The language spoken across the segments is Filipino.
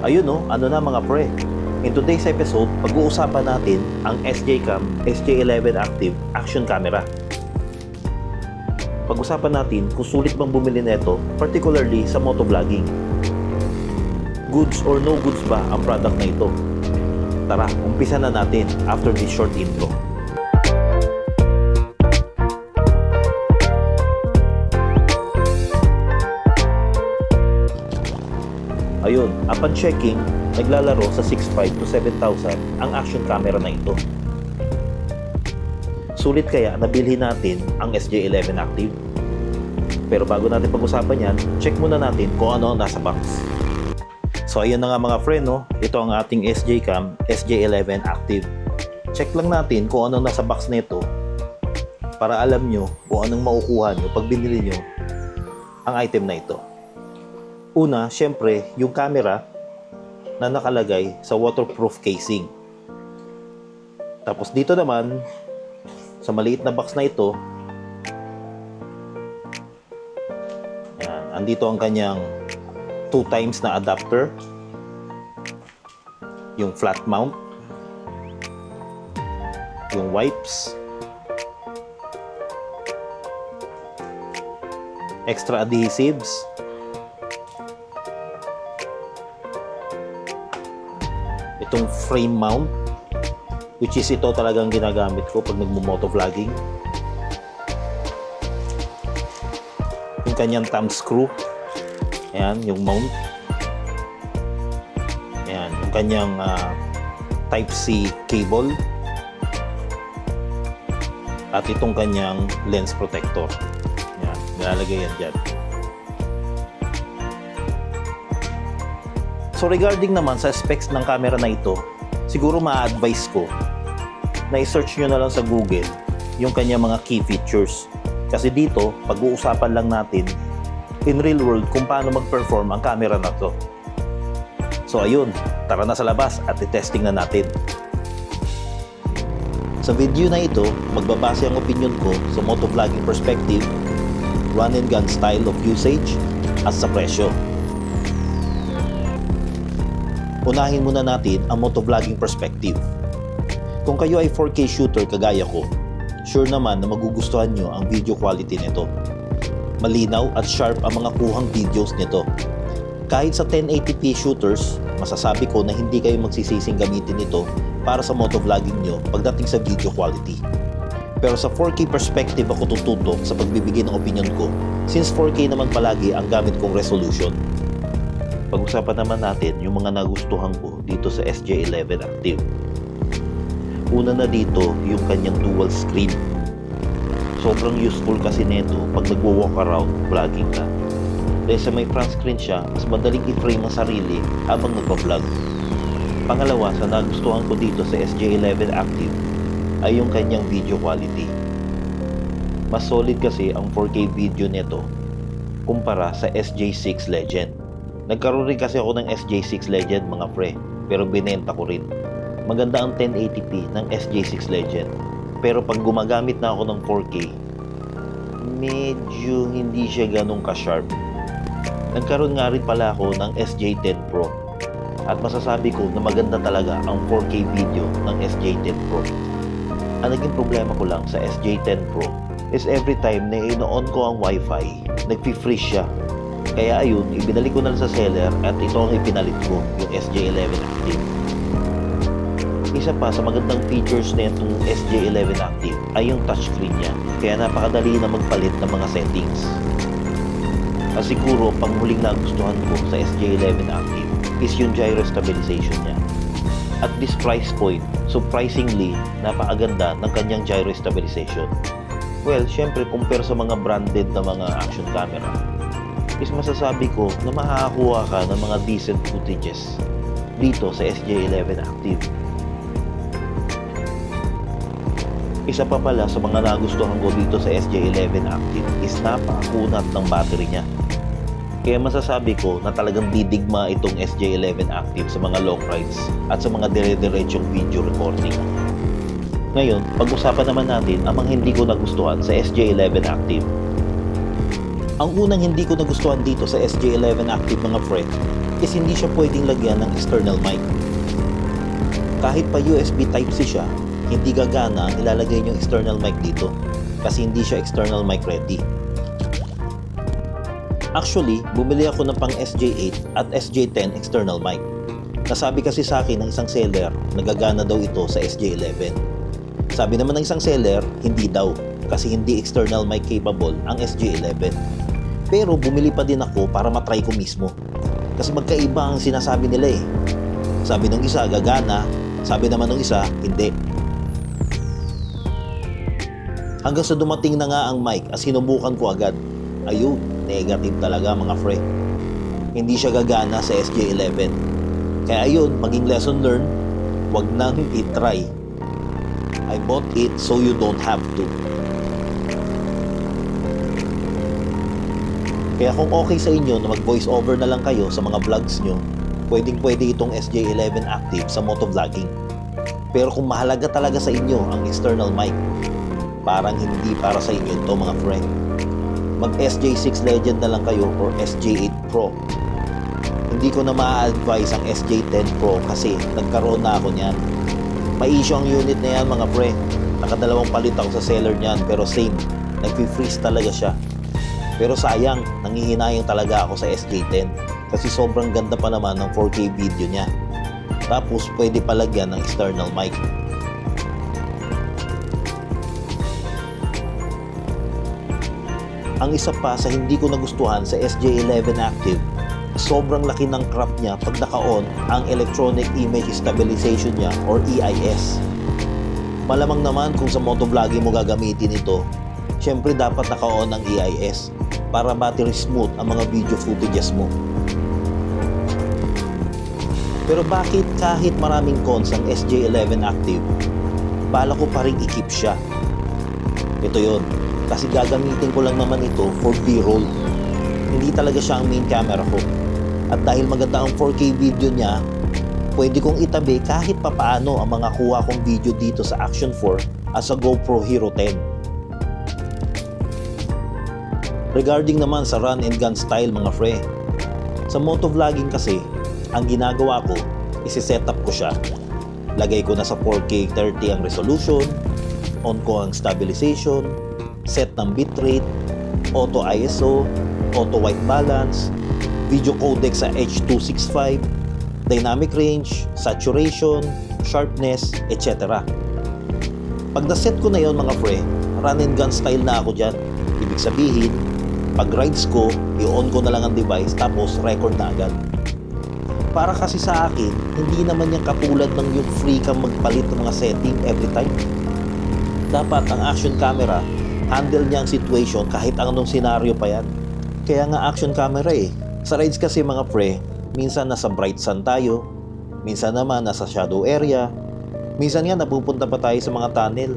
Ayun no, ano na mga pre. In today's episode, pag-uusapan natin ang SJCam SJ11 Active Action Camera. Pag-usapan natin kung sulit bang bumili nito, particularly sa motovlogging. Goods or no goods ba ang product na ito? Tara, umpisa na natin after this short intro. Ayun, upon checking, naglalaro sa 6.5 to 7,000 ang action camera na ito. Sulit kaya nabilhin natin ang SJ11 Active. Pero bago natin pag-usapan yan, check muna natin kung ano ang nasa box. So ayun na nga mga friend, no? ito ang ating SJ Cam SJ11 Active. Check lang natin kung anong nasa box nito para alam nyo kung anong makukuha nyo pag binili nyo ang item na ito. Una, syempre, yung camera na nakalagay sa waterproof casing. Tapos dito naman, sa maliit na box na ito, yan, andito ang kanyang 2 times na adapter, yung flat mount, yung wipes, extra adhesives, itong frame mount which is ito talagang ginagamit ko pag nagmo-motovlogging. Yung kanyang thumb screw. Ayan yung mount. Ayan yung kanyang ah, type C cable. At itong kanyang lens protector. Ayan nilalagay yan dyan So regarding naman sa specs ng camera na ito, siguro ma-advise ko na i-search nyo na lang sa Google yung kanya mga key features. Kasi dito, pag-uusapan lang natin in real world kung paano mag-perform ang camera na to. So ayun, tara na sa labas at i-testing na natin. Sa video na ito, magbabase ang opinion ko sa motovlogging perspective, run and gun style of usage, at sa presyo. Unahin muna natin ang motovlogging perspective. Kung kayo ay 4K shooter kagaya ko, sure naman na magugustuhan nyo ang video quality nito. Malinaw at sharp ang mga kuhang videos nito. Kahit sa 1080p shooters, masasabi ko na hindi kayo magsisising gamitin ito para sa motovlogging nyo pagdating sa video quality. Pero sa 4K perspective ako tututok sa pagbibigay ng opinion ko since 4K naman palagi ang gamit kong resolution. Pag-usapan naman natin yung mga nagustuhan ko dito sa SJ11 Active. Una na dito yung kanyang dual screen. Sobrang useful kasi nito pag nagwo-walk around vlogging ka. Dahil sa may front screen siya, mas madaling i-frame ang sarili habang nagpa-vlog. Pangalawa, sa nagustuhan ko dito sa SJ11 Active ay yung kanyang video quality. Mas solid kasi ang 4K video nito kumpara sa SJ6 Legend. Nagkaroon rin kasi ako ng SJ6 Legend mga pre, pero binenta ko rin. Maganda ang 1080p ng SJ6 Legend. Pero pag gumagamit na ako ng 4K, medyo hindi siya ganun ka-sharp. Nagkaroon nga rin pala ako ng SJ10 Pro. At masasabi ko na maganda talaga ang 4K video ng SJ10 Pro. Ang naging problema ko lang sa SJ10 Pro is every time na ino-on ko ang wifi, nagpi-freeze siya kaya ayun, ibinalik ko na sa seller at ito ang ipinalit ko, yung SJ11 Active. Isa pa sa magandang features na itong SJ11 Active ay yung touchscreen niya. Kaya napakadali na magpalit ng mga settings. At siguro, pang huling nagustuhan ko sa SJ11 Active is yung gyro stabilization niya. At this price point, surprisingly, napakaganda ng kanyang gyro stabilization. Well, syempre, compare sa mga branded na mga action camera, is masasabi ko na makakakuha ka ng mga decent footages dito sa SJ11 Active. Isa pa pala sa mga nagustuhan ko dito sa SJ11 Active is napakakunat ng battery niya. Kaya masasabi ko na talagang didigma itong SJ11 Active sa mga long rides at sa mga dire-diretsyong video recording. Ngayon, pag-usapan naman natin ang mga hindi ko nagustuhan sa SJ11 Active. Ang unang hindi ko nagustuhan dito sa SJ11 Active mga pre is hindi siya pwedeng lagyan ng external mic. Kahit pa USB Type-C siya, hindi gagana ang ilalagay yung external mic dito kasi hindi siya external mic ready. Actually, bumili ako ng pang SJ8 at SJ10 external mic. Nasabi kasi sa akin ng isang seller, nagagana daw ito sa SJ11. Sabi naman ng isang seller, hindi daw kasi hindi external mic capable ang SJ11. Pero bumili pa din ako para matry ko mismo. Kasi magkaiba ang sinasabi nila eh. Sabi ng isa, gagana. Sabi naman ng isa, hindi. Hanggang sa dumating na nga ang mic at sinubukan ko agad. Ayun, negative talaga mga fre. Hindi siya gagana sa SJ11. Kaya ayun, maging lesson learned, wag nang i-try. I bought it so you don't have to. Kaya kung okay sa inyo na mag voice over na lang kayo sa mga vlogs nyo, pwedeng pwede itong SJ11 active sa motovlogging. Pero kung mahalaga talaga sa inyo ang external mic, parang hindi para sa inyo to mga friend. Mag SJ6 Legend na lang kayo or SJ8 Pro. Hindi ko na ma-advise ang SJ10 Pro kasi nagkaroon na ako niyan. May issue ang unit na yan mga pre. Nakadalawang palit ako sa seller niyan pero same. Nag-freeze talaga siya. Pero sayang, nangihinayang talaga ako sa SJ10 kasi sobrang ganda pa naman ng 4K video niya. Tapos pwede palagyan ng external mic. Ang isa pa sa hindi ko nagustuhan sa SJ11 Active, sobrang laki ng crop niya pag naka-on ang Electronic Image Stabilization niya or EIS. Malamang naman kung sa motovlogging mo gagamitin ito, syempre dapat naka-on ang EIS para battery smooth ang mga video footages mo. Pero bakit kahit maraming cons ang SJ11 Active, bala ko pa rin i-keep siya? Ito yon kasi gagamitin ko lang naman ito for B-roll. Hindi talaga siya ang main camera ko. At dahil maganda ang 4K video niya, pwede kong itabi kahit papaano ang mga kuha kong video dito sa Action 4 at sa GoPro Hero 10. Regarding naman sa run and gun style mga fre, sa motovlogging kasi, ang ginagawa ko, isi-set up ko siya. Lagay ko na sa 4K 30 ang resolution, on ko ang stabilization, set ng bitrate, auto ISO, auto white balance, video codec sa H265, dynamic range, saturation, sharpness, etc. Pag na-set ko na yon mga pre, run and gun style na ako dyan. Ibig sabihin, pag rides ko, i-on ko na lang ang device tapos record na agad. Para kasi sa akin, hindi naman yan katulad ng yung free kang magpalit ng mga setting every time. Dapat ang action camera, handle niya ang situation kahit anong senaryo pa yan. Kaya nga action camera eh. Sa rides kasi mga pre, minsan nasa bright sun tayo, minsan naman nasa shadow area, minsan nga napupunta pa tayo sa mga tunnel.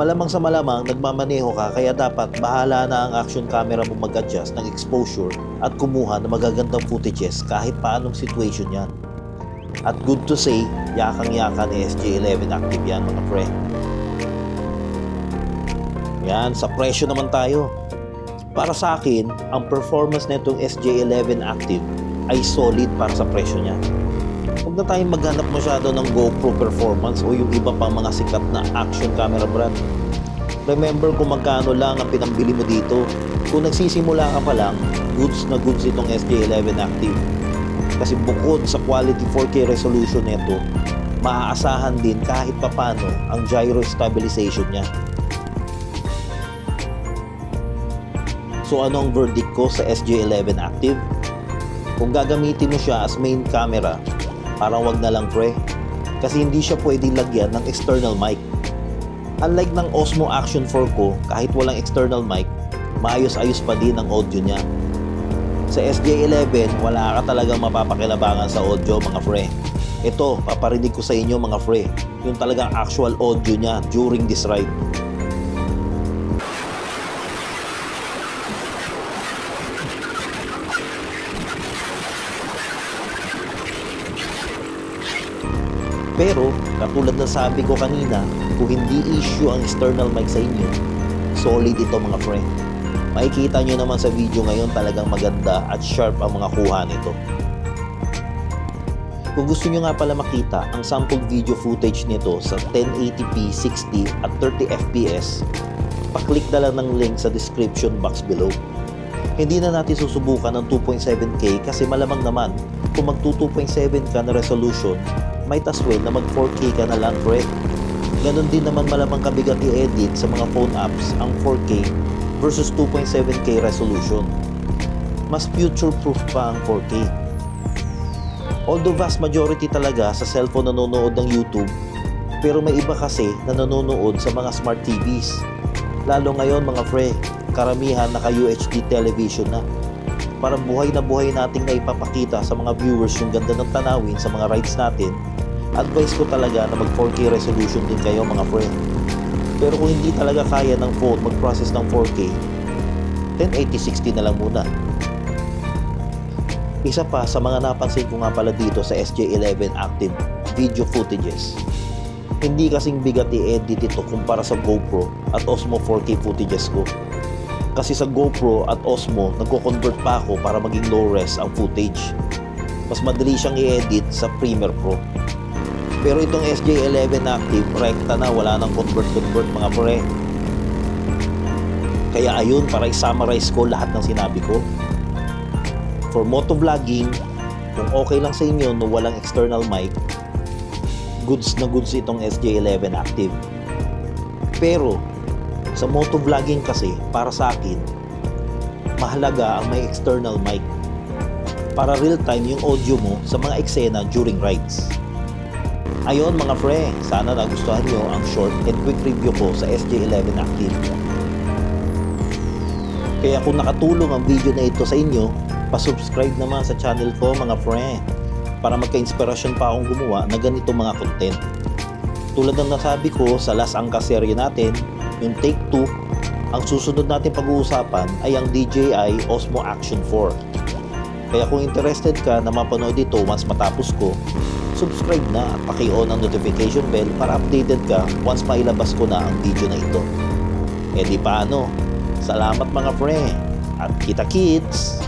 Malamang sa malamang, nagmamaneho ka kaya dapat bahala na ang action camera mo mag-adjust ng exposure at kumuha ng magagandang footages kahit paanong situation yan. At good to say, yakang-yaka ni SJ11 active yan mga pre. Yan, sa presyo naman tayo. Para sa akin, ang performance nitong SJ11 Active ay solid para sa presyo niya. Huwag na tayong maghanap masyado ng GoPro performance o yung iba pang mga sikat na action camera brand. Remember kung magkano lang ang pinambili mo dito. Kung nagsisimula ka pa lang, goods na goods itong SJ11 Active. Kasi bukod sa quality 4K resolution nito, maaasahan din kahit papano ang gyro stabilization niya. So ano ang verdict ko sa SJ11 Active? Kung gagamitin mo siya as main camera, parang wag na lang pre. Kasi hindi siya pwedeng lagyan ng external mic. Unlike ng Osmo Action 4 ko, kahit walang external mic, maayos-ayos pa din ang audio niya. Sa SJ11, wala ka talagang mapapakilabangan sa audio mga fre. Ito, paparinig ko sa inyo mga fre, yung talagang actual audio niya during this ride. Pero, katulad ng sabi ko kanina, kung hindi issue ang external mic sa inyo, solid ito mga friend. Makikita nyo naman sa video ngayon talagang maganda at sharp ang mga kuha nito. Kung gusto nyo nga pala makita ang sample video footage nito sa 1080p 60 at 30 fps, paklik na lang ng link sa description box below. Hindi na natin susubukan ng 2.7K kasi malamang naman kung mag 2.7 ka na resolution, as well na mag 4K ka na lang pre. Ganon din naman malamang kabigat i-edit sa mga phone apps ang 4K versus 2.7K resolution. Mas future-proof pa ang 4K. Although vast majority talaga sa cellphone nanonood ng YouTube, pero may iba kasi na nanonood sa mga smart TVs. Lalo ngayon mga pre, karamihan naka UHD television na. Parang buhay na buhay nating na ipapakita sa mga viewers yung ganda ng tanawin sa mga rides natin. Advice ko talaga na mag 4K resolution din kayo mga pre. Pero kung hindi talaga kaya ng phone mag-process ng 4K, 1080-60 na lang muna. Isa pa sa mga napansin ko nga pala dito sa SJ11 Active video footages. Hindi kasing bigat i-edit ito kumpara sa GoPro at Osmo 4K footages ko. Kasi sa GoPro at Osmo, nagko-convert pa ako para maging low res ang footage. Mas madali siyang i-edit sa Premiere Pro. Pero itong SJ11 Active, rekta na, wala nang convert-convert mga pre. Kaya ayun, para i-summarize ko lahat ng sinabi ko. For motovlogging, kung okay lang sa inyo no walang external mic, goods na goods itong SJ11 Active. Pero, sa motovlogging kasi, para sa akin, mahalaga ang may external mic. Para real time yung audio mo sa mga eksena during rides. Ayon mga pre, sana nagustuhan nyo ang short and quick review ko sa SJ11 Active. Kaya kung nakatulong ang video na ito sa inyo, pasubscribe naman sa channel ko mga pre para magka-inspirasyon pa akong gumawa na ganito mga content. Tulad ng nasabi ko sa last angka serye natin, yung take 2, ang susunod natin pag-uusapan ay ang DJI Osmo Action 4. Kaya kung interested ka na mapanood ito once matapos ko, subscribe na at paki-on ang notification bell para updated ka once mailabas ko na ang video na ito. E di paano? Salamat mga pre at kita kits!